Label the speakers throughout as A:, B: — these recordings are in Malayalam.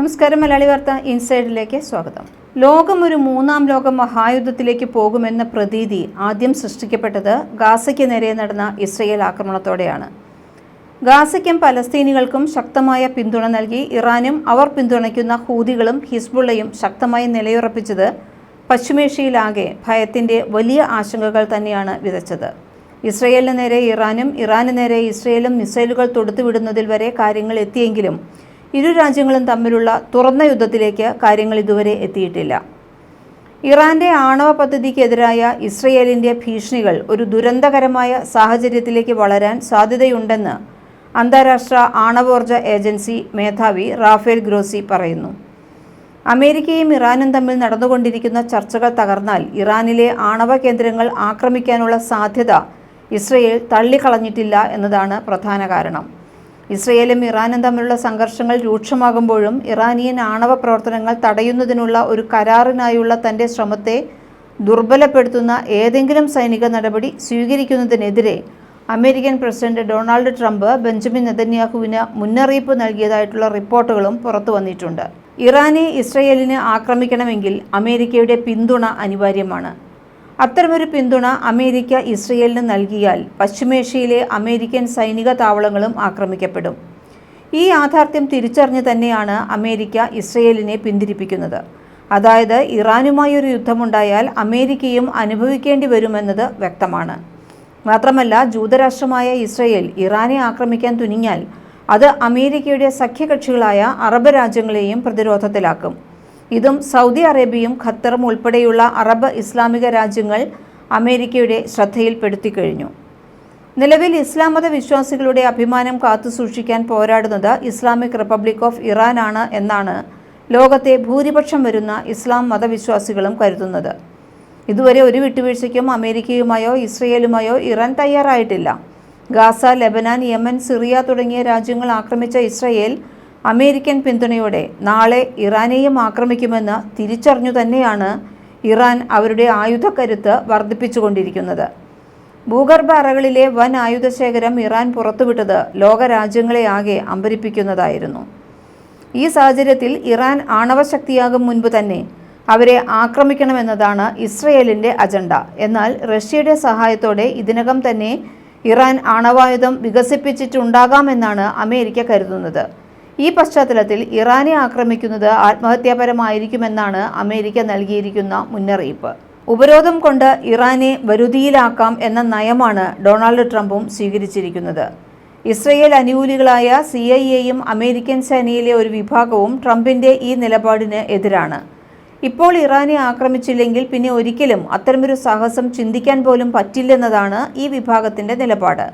A: നമസ്കാരം മലയാളി വാർത്ത ഇൻസൈഡിലേക്ക് സ്വാഗതം. ലോകം ഒരു മൂന്നാം ലോക മഹായുദ്ധത്തിലേക്ക് പോകുമെന്ന പ്രതീതി ആദ്യം സൃഷ്ടിക്കപ്പെട്ടത് ഗാസയ്ക്ക് നേരെ നടന്ന ഇസ്രയേൽ ആക്രമണത്തോടെയാണ്. ഗാസയ്ക്കും പലസ്തീനികൾക്കും ശക്തമായ പിന്തുണ നൽകി ഇറാനും അവർ പിന്തുണയ്ക്കുന്ന ഹൂതികളും ഹിസ്ബുള്ളയും ശക്തമായി നിലയുറപ്പിച്ചത് പശ്ചിമേഷ്യയിലാകെ ഭയത്തിന്റെ വലിയ ആശങ്കകൾ തന്നെയാണ് വിതച്ചത്. ഇസ്രയേലിന് നേരെ ഇറാനും ഇറാന് നേരെ ഇസ്രയേലും മിസൈലുകൾ തൊടുത്തുവിടുന്നതിൽ വരെ കാര്യങ്ങൾ എത്തിയെങ്കിലും ഇരു രാജ്യങ്ങളും തമ്മിലുള്ള തുറന്ന യുദ്ധത്തിലേക്ക് കാര്യങ്ങൾ ഇതുവരെ എത്തിയിട്ടില്ല. ഇറാന്റെ ആണവ പദ്ധതിക്കെതിരായ ഇസ്രയേലിന്റെ ഭീഷണികൾ ഒരു ദുരന്തകരമായ സാഹചര്യത്തിലേക്ക് വളരാൻ സാധ്യതയുണ്ടെന്ന് അന്താരാഷ്ട്ര ആണവോർജ ഏജൻസി മേധാവി റാഫേൽ ഗ്രോസി പറയുന്നു. അമേരിക്കയും ഇറാനും തമ്മിൽ നടന്നുകൊണ്ടിരിക്കുന്ന ചർച്ചകൾ തകർന്നാൽ ഇറാനിലെ ആണവ കേന്ദ്രങ്ങൾ ആക്രമിക്കാനുള്ള സാധ്യത ഇസ്രയേൽ തള്ളിക്കളഞ്ഞിട്ടില്ല എന്നതാണ് പ്രധാന കാരണം. ഇസ്രയേലും ഇറാനും തമ്മിലുള്ള സംഘർഷങ്ങൾ രൂക്ഷമാകുമ്പോഴും ഇറാനിയൻ ആണവ പ്രവർത്തനങ്ങൾ തടയുന്നതിനുള്ള ഒരു കരാറിനായുള്ള തന്റെ ശ്രമത്തെ ദുർബലപ്പെടുത്തുന്ന ഏതെങ്കിലും സൈനിക നടപടി സ്വീകരിക്കുന്നതിനെതിരെ American president Donald Trump Benjamin നെതന്യാഹുവിന് മുന്നറിയിപ്പ് നൽകിയതായിട്ടുള്ള റിപ്പോർട്ടുകളും പുറത്തു വന്നിട്ടുണ്ട്. ഇറാനെ ഇസ്രയേലിന് ആക്രമിക്കണമെങ്കിൽ അമേരിക്കയുടെ പിന്തുണ അനിവാര്യമാണ്. അത്തരമൊരു പിന്തുണ അമേരിക്ക ഇസ്രയേലിന് നൽകിയാൽ പശ്ചിമേഷ്യയിലെ അമേരിക്കൻ സൈനിക താവളങ്ങളും ആക്രമിക്കപ്പെടും. ഈ യാഥാർത്ഥ്യം തിരിച്ചറിഞ്ഞ് തന്നെയാണ് അമേരിക്ക ഇസ്രയേലിനെ പിന്തിരിപ്പിക്കുന്നത്. അതായത് ഇറാനുമായി ഒരു യുദ്ധമുണ്ടായാൽ അമേരിക്കയും അനുഭവിക്കേണ്ടി വരുമെന്നത് വ്യക്തമാണ്. മാത്രമല്ല ജൂതരാഷ്ട്രമായ ഇസ്രയേൽ ഇറാനെ ആക്രമിക്കാൻ തുനിഞ്ഞാൽ അത് അമേരിക്കയുടെ സഖ്യകക്ഷികളായ അറബ് രാജ്യങ്ങളെയും പ്രതിരോധത്തിലാക്കും. ഇതും സൗദി അറേബ്യയും ഖത്തറും ഉൾപ്പെടെയുള്ള അറബ് ഇസ്ലാമിക രാജ്യങ്ങൾ അമേരിക്കയുടെ ശ്രദ്ധയിൽപ്പെടുത്തി കഴിഞ്ഞു നിലവിൽ ഇസ്ലാം മത വിശ്വാസികളുടെ അഭിമാനം കാത്തുസൂക്ഷിക്കാൻ പോരാടുന്നത് ഇസ്ലാമിക് റിപ്പബ്ലിക് ഓഫ് ഇറാനാണ് എന്നാണ് ലോകത്തെ ഭൂരിപക്ഷം വരുന്ന ഇസ്ലാം മതവിശ്വാസികളും കരുതുന്നത്. ഇതുവരെ ഒരു വിട്ടുവീഴ്ചയ്ക്കും അമേരിക്കയുമായോ ഇസ്രയേലുമായോ ഇറാൻ തയ്യാറായിട്ടില്ല. ഗാസ ലെബനാൻ യമൻ സിറിയ തുടങ്ങിയ രാജ്യങ്ങൾ ആക്രമിച്ച ഇസ്രയേൽ അമേരിക്കൻ പിന്തുണയോടെ നാളെ ഇറാനെയും ആക്രമിക്കുമെന്ന് തിരിച്ചറിഞ്ഞു തന്നെയാണ് ഇറാൻ അവരുടെ ആയുധക്കരുത്ത് വർദ്ധിപ്പിച്ചുകൊണ്ടിരിക്കുന്നത്. ഭൂഗർഭ അറകളിലെ വൻ ആയുധശേഖരം ഇറാൻ പുറത്തുവിട്ടത് ലോകരാജ്യങ്ങളെ ആകെ അമ്പരിപ്പിക്കുന്നതായിരുന്നു. ഈ സാഹചര്യത്തിൽ ഇറാൻ ആണവശക്തിയാകും മുൻപ് തന്നെ അവരെ ആക്രമിക്കണമെന്നതാണ് ഇസ്രയേലിന്റെ അജണ്ട. എന്നാൽ റഷ്യയുടെ സഹായത്തോടെ ഇതിനകം തന്നെ ഇറാൻ ആണവായുധം വികസിപ്പിച്ചിട്ടുണ്ടാകാമെന്നാണ് അമേരിക്ക കരുതുന്നത്. ഈ പശ്ചാത്തലത്തിൽ ഇറാനെ ആക്രമിക്കുന്നത് ആത്മഹത്യാപരമായിരിക്കുമെന്നാണ് അമേരിക്ക നൽകിയിരിക്കുന്ന മുന്നറിയിപ്പ്. ഉപരോധം കൊണ്ട് ഇറാനെ വരുതിയിലാക്കാം എന്ന നയമാണ് ഡൊണാൾഡ് ട്രംപും സ്വീകരിച്ചിരിക്കുന്നത്. ഇസ്രയേൽ അനുകൂലികളായ സി ഐ എയും അമേരിക്കൻ സേനയിലെ ഒരു വിഭാഗവും ട്രംപിന്റെ ഈ നിലപാടിന് എതിരാണ്. ഇപ്പോൾ ഇറാനെ ആക്രമിച്ചില്ലെങ്കിൽ പിന്നെ ഒരിക്കലും അത്തരമൊരു സാഹസം ചിന്തിക്കാൻ പോലും പറ്റില്ലെന്നതാണ് ഈ വിഭാഗത്തിന്റെ നിലപാട്.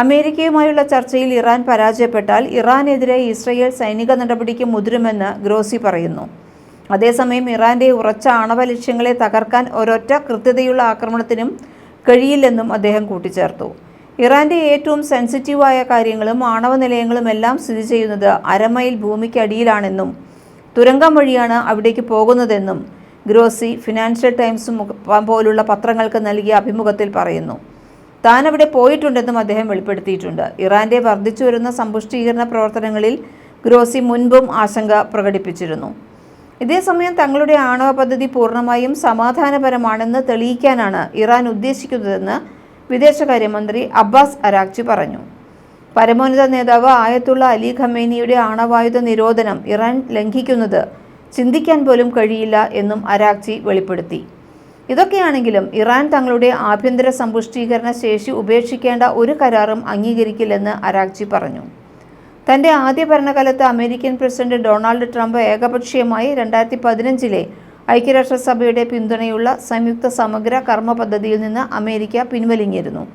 A: അമേരിക്കയുമായുള്ള ചർച്ചയിൽ ഇറാൻ പരാജയപ്പെട്ടാൽ ഇറാനെതിരെ ഇസ്രയേൽ സൈനിക നടപടിക്ക് മുതിരുമെന്ന് ഗ്രോസി പറയുന്നു. അതേസമയം ഇറാന്റെ ഉറച്ച ആണവ ലക്ഷ്യങ്ങളെ തകർക്കാൻ ഒരൊറ്റ കൃത്യതയുള്ള ആക്രമണത്തിനും കഴിയില്ലെന്നും അദ്ദേഹം കൂട്ടിച്ചേർത്തു. ഇറാന്റെ ഏറ്റവും സെൻസിറ്റീവായ കാര്യങ്ങളും ആണവ നിലയങ്ങളും എല്ലാം സ്ഥിതി ചെയ്യുന്നത് അരമൈൽ ഭൂമിക്കടിയിലാണെന്നും തുരങ്കം വഴിയാണ് അവിടേക്ക് പോകുന്നതെന്നും ഗ്രോസി ഫിനാൻഷ്യൽ ടൈംസ് പോലുള്ള പത്രങ്ങൾക്ക് നൽകിയ അഭിമുഖത്തിൽ പറയുന്നു. താൻ അവിടെ പോയിട്ടുണ്ടെന്നും അദ്ദേഹം വെളിപ്പെടുത്തിയിട്ടുണ്ട്. ഇറാന്റെ വർദ്ധിച്ചു വരുന്ന സമ്പുഷ്ടീകരണ പ്രവർത്തനങ്ങളിൽ ഗ്രോസി മുൻപും ആശങ്ക പ്രകടിപ്പിച്ചിരുന്നു. ഇതേസമയം തങ്ങളുടെ ആണവ പദ്ധതി പൂർണമായും സമാധാനപരമാണെന്ന് തെളിയിക്കാനാണ് ഇറാൻ ഉദ്ദേശിക്കുന്നതെന്ന് വിദേശകാര്യമന്ത്രി അബ്ബാസ് അരാക്ചി പറഞ്ഞു. പരമോന്നത നേതാവ് ആയത്തുള്ള അലി ഖമേനിയുടെ ആണവായുധ നിരോധനം ഇറാൻ ലംഘിക്കുന്നത് ചിന്തിക്കാൻ പോലും കഴിയില്ല എന്നും അരാക്ചി വെളിപ്പെടുത്തി. ഇതൊക്കെയാണെങ്കിലും ഇറാൻ തങ്ങളുടെ ആഭ്യന്തര സമ്പുഷ്ടീകരണ ശേഷി ഉപേക്ഷിക്കേണ്ട ഒരു കരാറും അംഗീകരിക്കില്ലെന്ന് അരാക്ചി പറഞ്ഞു. തന്റെ ആദ്യ ഭരണകാലത്ത് അമേരിക്കൻ പ്രസിഡന്റ് ഡൊണാൾഡ് ട്രംപ് ഏകപക്ഷീയമായി രണ്ടായിരത്തി പതിനഞ്ചിലെ ഐക്യരാഷ്ട്രസഭയുടെ പിന്തുണയുള്ള സംയുക്ത സമഗ്ര കർമ്മ പദ്ധതിയിൽ നിന്ന് അമേരിക്ക പിൻവലിഞ്ഞിരുന്നു.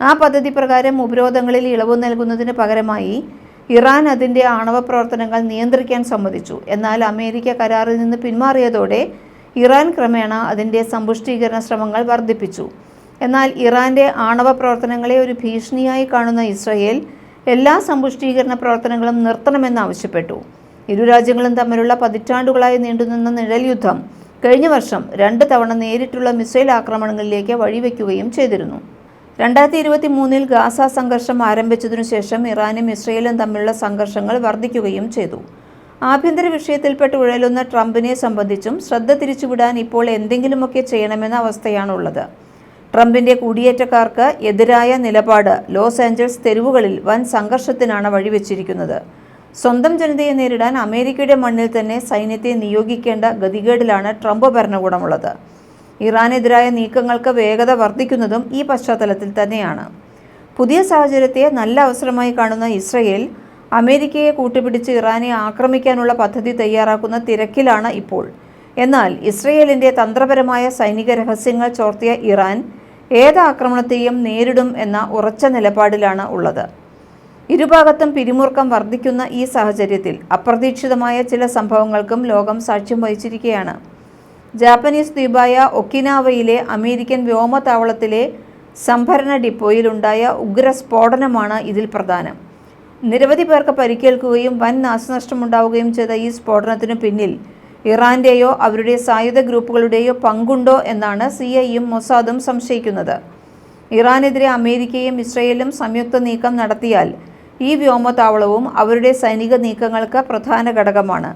A: ആ പദ്ധതി പ്രകാരം ഉപരോധങ്ങളിൽ ഇളവ് നൽകുന്നതിന് പകരമായി ഇറാൻ അതിന്റെ ആണവ പ്രവർത്തനങ്ങൾ നിയന്ത്രിക്കാൻ സമ്മതിച്ചു. എന്നാൽ അമേരിക്ക കരാറിൽ നിന്ന് പിന്മാറിയതോടെ ഇറാൻ ക്രമേണ അതിന്റെ സമ്പുഷ്ടീകരണ ശ്രമങ്ങൾ വർദ്ധിപ്പിച്ചു. എന്നാൽ ഇറാന്റെ ആണവ പ്രവർത്തനങ്ങളെ ഒരു ഭീഷണിയായി കാണുന്ന ഇസ്രയേൽ എല്ലാ സമ്പുഷ്ടീകരണ പ്രവർത്തനങ്ങളും നിർത്തണമെന്നാവശ്യപ്പെട്ടു ഇരു രാജ്യങ്ങളും തമ്മിലുള്ള പതിറ്റാണ്ടുകളായി നീണ്ടുനിന്ന നിഴൽ യുദ്ധം കഴിഞ്ഞ വർഷം രണ്ട് തവണ നേരിട്ടുള്ള മിസൈൽ ആക്രമണങ്ങളിലേക്ക് വഴിവെക്കുകയും ചെയ്തിരുന്നു. രണ്ടായിരത്തി ഇരുപത്തി മൂന്നിൽ ഗാസ സംഘർഷം ആരംഭിച്ചതിനു ശേഷം ഇറാനും ഇസ്രയേലും തമ്മിലുള്ള സംഘർഷങ്ങൾ വർദ്ധിക്കുകയും ചെയ്തു. ആഭ്യന്തര വിഷയത്തിൽപ്പെട്ട് ഉഴലുന്ന ട്രംപിനെ സംബന്ധിച്ചും ശ്രദ്ധ തിരിച്ചുവിടാൻ ഇപ്പോൾ എന്തെങ്കിലുമൊക്കെ ചെയ്യണമെന്ന അവസ്ഥയാണുള്ളത്. ട്രംപിന്റെ കുടിയേറ്റക്കാർക്ക് എതിരായ നിലപാട് ലോസ് ആഞ്ചൽസ് തെരുവുകളിൽ വൻ സംഘർഷത്തിനാണ് വഴിവെച്ചിരിക്കുന്നത്. സ്വന്തം ജനതയെ നേരിടാൻ അമേരിക്കയുടെ മണ്ണിൽ തന്നെ സൈന്യത്തെ നിയോഗിക്കേണ്ട ഗതികേടിലാണ് ട്രംപ് ഭരണകൂടമുള്ളത്. ഇറാനെതിരായ നീക്കങ്ങൾക്ക് വേഗത വർദ്ധിക്കുന്നതും ഈ പശ്ചാത്തലത്തിൽ തന്നെയാണ്. പുതിയ സാഹചര്യത്തെ നല്ല അവസരമായി കാണുന്ന ഇസ്രയേൽ അമേരിക്കയെ കൂട്ടുപിടിച്ച് ഇറാനെ ആക്രമിക്കാനുള്ള പദ്ധതി തയ്യാറാക്കുന്ന തിരക്കിലാണ് ഇപ്പോൾ. എന്നാൽ ഇസ്രയേലിന്റെ തന്ത്രപരമായ സൈനിക രഹസ്യങ്ങൾ ചോർത്തിയ ഇറാൻ ഏത് ആക്രമണത്തെയും നേരിടും എന്ന ഉറച്ച നിലപാടിലാണ് ഉള്ളത്. ഇരുഭാഗത്തും പിരിമുറുക്കം വർദ്ധിക്കുന്ന ഈ സാഹചര്യത്തിൽ അപ്രതീക്ഷിതമായ ചില സംഭവങ്ങൾക്കും ലോകം സാക്ഷ്യം വഹിച്ചിരിക്കുകയാണ്. ജാപ്പനീസ് ദ്വീപായ ഒക്കിനാവയിലെ അമേരിക്കൻ വ്യോമതാവളത്തിലെ സംഭരണ ഡിപ്പോയിലുണ്ടായ ഉഗ്ര സ്ഫോടനമാണ് ഇതിൽ പ്രധാനം. നിരവധി പേർക്ക് പരിക്കേൽക്കുകയും വൻ നാശനഷ്ടമുണ്ടാവുകയും ചെയ്ത ഈ സ്ഫോടനത്തിനു പിന്നിൽ ഇറാന്റെയോ അവരുടെ സായുധ ഗ്രൂപ്പുകളുടെയോ പങ്കുണ്ടോ എന്നാണ് സി ഐയും മൊസാദും സംശയിക്കുന്നത്. ഇറാനെതിരെ അമേരിക്കയും ഇസ്രയേലും സംയുക്ത നീക്കം നടത്തിയാൽ ഈ വ്യോമതാവളവും അവരുടെ സൈനിക നീക്കങ്ങൾക്ക് പ്രധാന ഘടകമാണ്.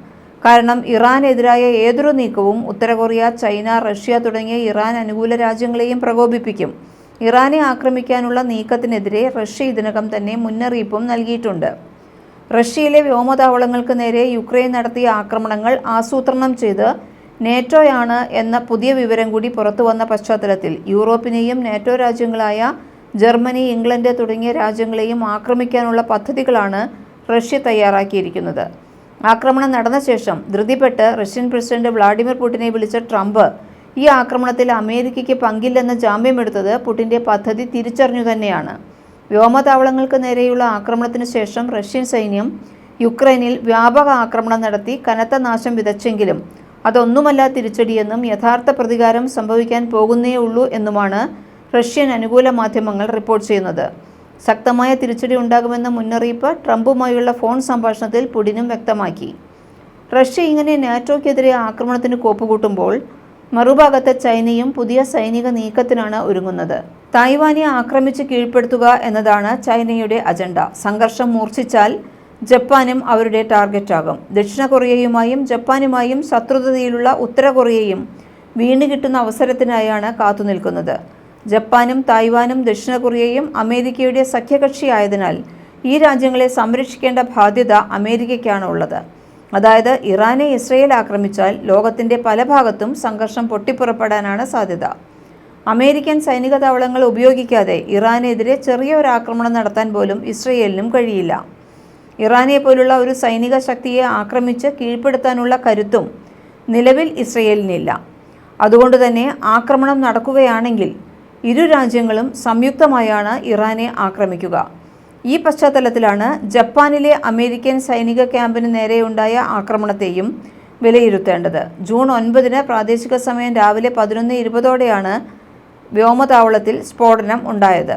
A: കാരണം ഇറാനെതിരായ ഏതൊരു നീക്കവും ഉത്തര കൊറിയ ചൈന റഷ്യ തുടങ്ങിയ ഇറാൻ അനുകൂല രാജ്യങ്ങളെയും പ്രകോപിപ്പിക്കും. ഇറാനെ ആക്രമിക്കാനുള്ള നീക്കത്തിനെതിരെ റഷ്യ ഇതിനകം തന്നെ മുന്നറിയിപ്പും നൽകിയിട്ടുണ്ട്. റഷ്യയിലെ വ്യോമതാവളങ്ങൾക്ക് നേരെ യുക്രൈൻ നടത്തിയ ആക്രമണങ്ങൾ ആസൂത്രണം ചെയ്ത് നേറ്റോയാണ് എന്ന പുതിയ വിവരം കൂടി പുറത്തുവന്ന പശ്ചാത്തലത്തിൽ യൂറോപ്പിനെയും നേറ്റോ രാജ്യങ്ങളായ ജർമ്മനി ഇംഗ്ലണ്ട് തുടങ്ങിയ രാജ്യങ്ങളെയും ആക്രമിക്കാനുള്ള പദ്ധതികളാണ് റഷ്യ തയ്യാറാക്കിയിരിക്കുന്നത്. ആക്രമണം നടന്ന ശേഷം ധൃതിപ്പെട്ട് റഷ്യൻ പ്രസിഡന്റ് വ്ളാഡിമിർ പുടിനെ വിളിച്ച ട്രംപ് ഈ ആക്രമണത്തിൽ അമേരിക്കയ്ക്ക് പങ്കില്ലെന്ന് ജാമ്യമെടുത്തത് പുടിന്റെ പദ്ധതി തിരിച്ചറിഞ്ഞു തന്നെയാണ്. വ്യോമതാവളങ്ങൾക്ക് നേരെയുള്ള ആക്രമണത്തിന് ശേഷം റഷ്യൻ സൈന്യം യുക്രൈനിൽ വ്യാപക ആക്രമണം നടത്തി കനത്ത നാശം വിതച്ചെങ്കിലും അതൊന്നുമല്ല തിരിച്ചടിയെന്നും യഥാർത്ഥ പ്രതികാരം സംഭവിക്കാൻ പോകുന്നേ ഉള്ളൂ എന്നുമാണ് റഷ്യൻ അനുകൂല മാധ്യമങ്ങൾ റിപ്പോർട്ട് ചെയ്യുന്നത്. ശക്തമായ തിരിച്ചടി ഉണ്ടാകുമെന്ന മുന്നറിയിപ്പ് ട്രംപുമായുള്ള ഫോൺ സംഭാഷണത്തിൽ പുടിനും വ്യക്തമാക്കി. റഷ്യ ഇങ്ങനെ നാറ്റോക്കെതിരെ ആക്രമണത്തിന് കോപ്പുകൂട്ടുമ്പോൾ മറുഭാഗത്ത് ചൈനയും പുതിയ സൈനിക നീക്കത്തിനാണ് ഒരുങ്ങുന്നത്. തായ്വാനെ ആക്രമിച്ച് കീഴ്പ്പെടുത്തുക എന്നതാണ് ചൈനയുടെ അജണ്ട. സംഘർഷം മൂർച്ഛിച്ചാൽ ജപ്പാനും അവരുടെ ടാർഗറ്റാകും. ദക്ഷിണ കൊറിയയുമായും ജപ്പാനുമായും ശത്രുതയിലുള്ള ഉത്തര കൊറിയയും വീണ്ടുകിട്ടുന്ന അവസരത്തിനായാണ് കാത്തുനിൽക്കുന്നത്. ജപ്പാനും തായ്വാനും ദക്ഷിണ കൊറിയയും അമേരിക്കയുടെ സഖ്യകക്ഷിയായതിനാൽ ഈ രാജ്യങ്ങളെ സംരക്ഷിക്കേണ്ട ബാധ്യത അമേരിക്കയ്ക്കാണ് ഉള്ളത്. അതായത് ഇറാനെ ഇസ്രയേൽ ആക്രമിച്ചാൽ ലോകത്തിന്റെ പല ഭാഗത്തും സംഘർഷം പൊട്ടിപ്പുറപ്പെടാനാണ് സാധ്യത. അമേരിക്കൻ സൈനിക താവളങ്ങൾ ഉപയോഗിക്കാതെ ഇറാനെതിരെ ചെറിയ ഒരു ആക്രമണം നടത്താൻ പോലും ഇസ്രയേലിനും കഴിയില്ല. ഇറാനെ പോലുള്ള ഒരു സൈനിക ശക്തിയെ ആക്രമിച്ച് കീഴ്പ്പെടുത്താനുള്ള കരുത്തും നിലവിൽ ഇസ്രയേലിനില്ല. അതുകൊണ്ട് തന്നെ ആക്രമണം നടക്കുകയാണെങ്കിൽ ഇരു രാജ്യങ്ങളും സംയുക്തമായാണ് ഇറാനെ ആക്രമിക്കുക. ഈ പശ്ചാത്തലത്തിലാണ് ജപ്പാനിലെ അമേരിക്കൻ സൈനിക ക്യാമ്പിന് നേരെയുണ്ടായ ആക്രമണത്തെയും വിലയിരുത്തേണ്ടത്. ജൂൺ ഒൻപതിന് പ്രാദേശിക സമയം രാവിലെ പതിനൊന്ന് ഇരുപതോടെയാണ് വ്യോമതാവളത്തിൽ സ്ഫോടനം ഉണ്ടായത്.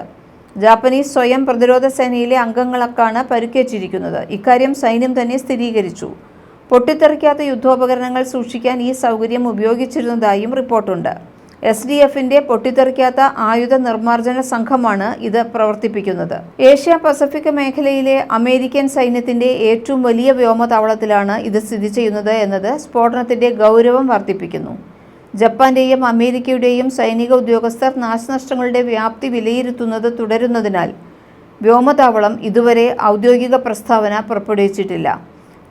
A: ജാപ്പനീസ് സ്വയം പ്രതിരോധ സേനയിലെ അംഗങ്ങളൊക്കെയാണ് പരുക്കേറ്റിരിക്കുന്നത്. ഇക്കാര്യം സൈന്യം തന്നെ സ്ഥിരീകരിച്ചു. പൊട്ടിത്തെറിക്കാത്ത യുദ്ധോപകരണങ്ങൾ സൂക്ഷിക്കാൻ ഈ സൗകര്യം ഉപയോഗിച്ചിരുന്നതായും റിപ്പോർട്ടുണ്ട്. എസ് ഡി എഫിന്റെ പൊട്ടിത്തെറിക്കാത്ത ആയുധ നിർമ്മാർജന സംഘമാണ് ഇത് പ്രവർത്തിപ്പിക്കുന്നത്. ഏഷ്യ പസഫിക് മേഖലയിലെ അമേരിക്കൻ സൈന്യത്തിന്റെ ഏറ്റവും വലിയ വ്യോമതാവളത്തിലാണ് ഇത് സ്ഥിതി ചെയ്യുന്നത് എന്നത് സ്ഫോടനത്തിന്റെ ഗൗരവം വർദ്ധിപ്പിക്കുന്നു. ജപ്പാന്റെയും അമേരിക്കയുടെയും സൈനിക ഉദ്യോഗസ്ഥർ നാശനഷ്ടങ്ങളുടെ വ്യാപ്തി വിലയിരുത്തുന്നത് തുടരുന്നതിനാൽ വ്യോമതാവളം ഇതുവരെ ഔദ്യോഗിക പ്രസ്താവന പുറപ്പെടുവിച്ചിട്ടില്ല.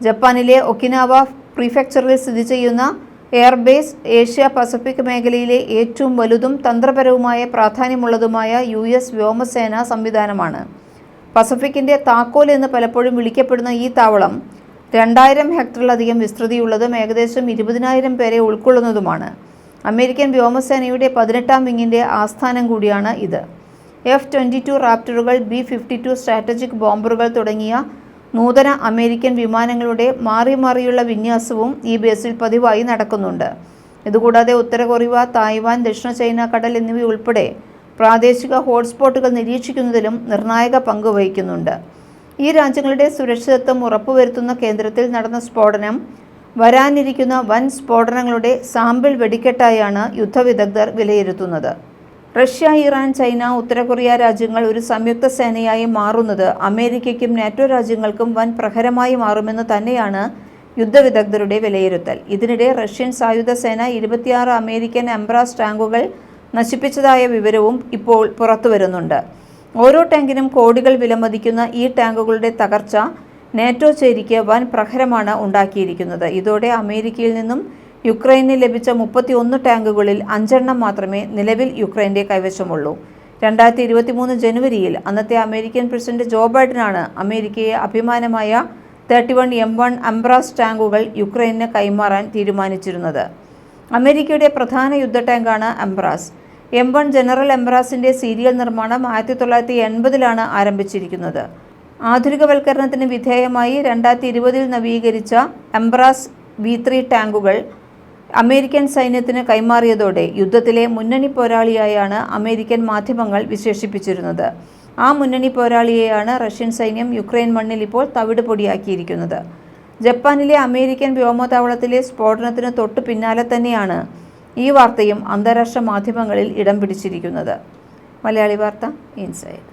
A: ജപ്പാനിലെ ഒക്കിനാവ പ്രീഫെക്ചറിൽ സ്ഥിതി ചെയ്യുന്ന എയർബേസ് ഏഷ്യ പസഫിക് മേഖലയിലെ ഏറ്റവും വലുതും തന്ത്രപരവുമായ പ്രാധാന്യമുള്ളതുമായ യു എസ് വ്യോമസേന സംവിധാനമാണ്. പസഫിക്കിന്റെ താക്കോൽ എന്ന് പലപ്പോഴും വിളിക്കപ്പെടുന്ന ഈ താവളം രണ്ടായിരം ഹെക്ടറിലധികം വിസ്തൃതിയുള്ളതും ഏകദേശം ഇരുപതിനായിരം പേരെ ഉൾക്കൊള്ളുന്നതുമാണ്. അമേരിക്കൻ വ്യോമസേനയുടെ പതിനെട്ടാം വിങ്ങിന്റെ ആസ്ഥാനം കൂടിയാണ് ഇത്. എഫ് ട്വന്റി ടു റാപ്റ്ററുകൾ ബി ഫിഫ്റ്റി ടു സ്ട്രാറ്റജിക് ബോംബറുകൾ തുടങ്ങിയ നൂതന അമേരിക്കൻ വിമാനങ്ങളുടെ മാറി മാറിയുള്ള വിന്യാസവും ഈ ബേസിൽ പതിവായി നടക്കുന്നുണ്ട്. ഇതുകൂടാതെ ഉത്തര കൊറിയ തായ്വാൻ ദക്ഷിണ ചൈന കടൽ എന്നിവയുൾപ്പെടെ പ്രാദേശിക ഹോട്ട്സ്പോട്ടുകൾ നിരീക്ഷിക്കുന്നതിലും നിർണായക പങ്ക് വഹിക്കുന്നുണ്ട്. ഈ രാജ്യങ്ങളുടെ സുരക്ഷിതത്വം ഉറപ്പുവരുത്തുന്ന കേന്ദ്രത്തിൽ നടന്ന സ്ഫോടനം വരാനിരിക്കുന്ന വൻ സ്ഫോടനങ്ങളുടെ സാമ്പിൾ വെടിക്കെട്ടായാണ് യുദ്ധവിദഗ്ധർ വിലയിരുത്തുന്നത്. റഷ്യ ഇറാൻ ചൈന ഉത്തര കൊറിയ രാജ്യങ്ങൾ ഒരു സംയുക്ത സേനയായി മാറുന്നത് അമേരിക്കയ്ക്കും നാറ്റോ രാജ്യങ്ങൾക്കും വൻ പ്രഹരമായി മാറുമെന്ന് തന്നെയാണ് യുദ്ധവിദഗ്ധരുടെ വിലയിരുത്തൽ. ഇതിനിടെ റഷ്യൻ സായുധ സേന ഇരുപത്തിയാറ് അമേരിക്കൻ എംബ്രാസ് ടാങ്കുകൾ നശിപ്പിച്ചതായ വിവരവും ഇപ്പോൾ പുറത്തുവരുന്നുണ്ട് ഓരോ ടാങ്കിനും കോടികൾ വിലമതിക്കുന്ന ഈ ടാങ്കുകളുടെ തകർച്ച നാറ്റോ ചേരിക്ക് വൻ പ്രഹരമാണ് ഉണ്ടാക്കിയിരിക്കുന്നത്. ഇതോടെ അമേരിക്കയിൽ നിന്നും യുക്രൈന് ലഭിച്ച മുപ്പത്തിയൊന്ന് ടാങ്കുകളിൽ അഞ്ചെണ്ണം മാത്രമേ നിലവിൽ യുക്രൈന്റെ കൈവശമുള്ളൂ. രണ്ടായിരത്തി ഇരുപത്തി മൂന്ന് ജനുവരിയിൽ അന്നത്തെ അമേരിക്കൻ പ്രസിഡന്റ് ജോ ബൈഡനാണ് അമേരിക്കയെ അഭിമാനമായ thirty one M one Abrams ടാങ്കുകൾ യുക്രൈന് കൈമാറാൻ തീരുമാനിച്ചിരുന്നത്. അമേരിക്കയുടെ പ്രധാന യുദ്ധ ടാങ്കാണ് അംബ്രാസ്. എം വൺ ജനറൽ എംബ്രാസിന്റെ സീരിയൽ നിർമ്മാണം ആയിരത്തി തൊള്ളായിരത്തി എൺപതിലാണ് ആരംഭിച്ചിരിക്കുന്നത്. ആധുനികവൽക്കരണത്തിന് വിധേയമായി രണ്ടായിരത്തി ഇരുപതിൽ നവീകരിച്ച എംബ്രാസ് വി ത്രീ ടാങ്കുകൾ അമേരിക്കൻ സൈന്യത്തിന് കൈമാറിയതോടെ യുദ്ധത്തിലെ മുന്നണി പോരാളിയായാണ് അമേരിക്കൻ മാധ്യമങ്ങൾ വിശേഷിപ്പിച്ചിരുന്നത്. ആ മുന്നണി പോരാളിയെയാണ് റഷ്യൻ സൈന്യം യുക്രൈൻ മണ്ണിൽ ഇപ്പോൾ തവിട് പൊടിയാക്കിയിരിക്കുന്നത് ജപ്പാനിലെ അമേരിക്കൻ വ്യോമതാവളത്തിലെ സ്ഫോടനത്തിന് തൊട്ടു പിന്നാലെ തന്നെയാണ് ഈ വാർത്തയും അന്താരാഷ്ട്ര മാധ്യമങ്ങളിൽ ഇടം പിടിച്ചിരിക്കുന്നത്. മലയാളി വാർത്ത ഇൻസൈഡ്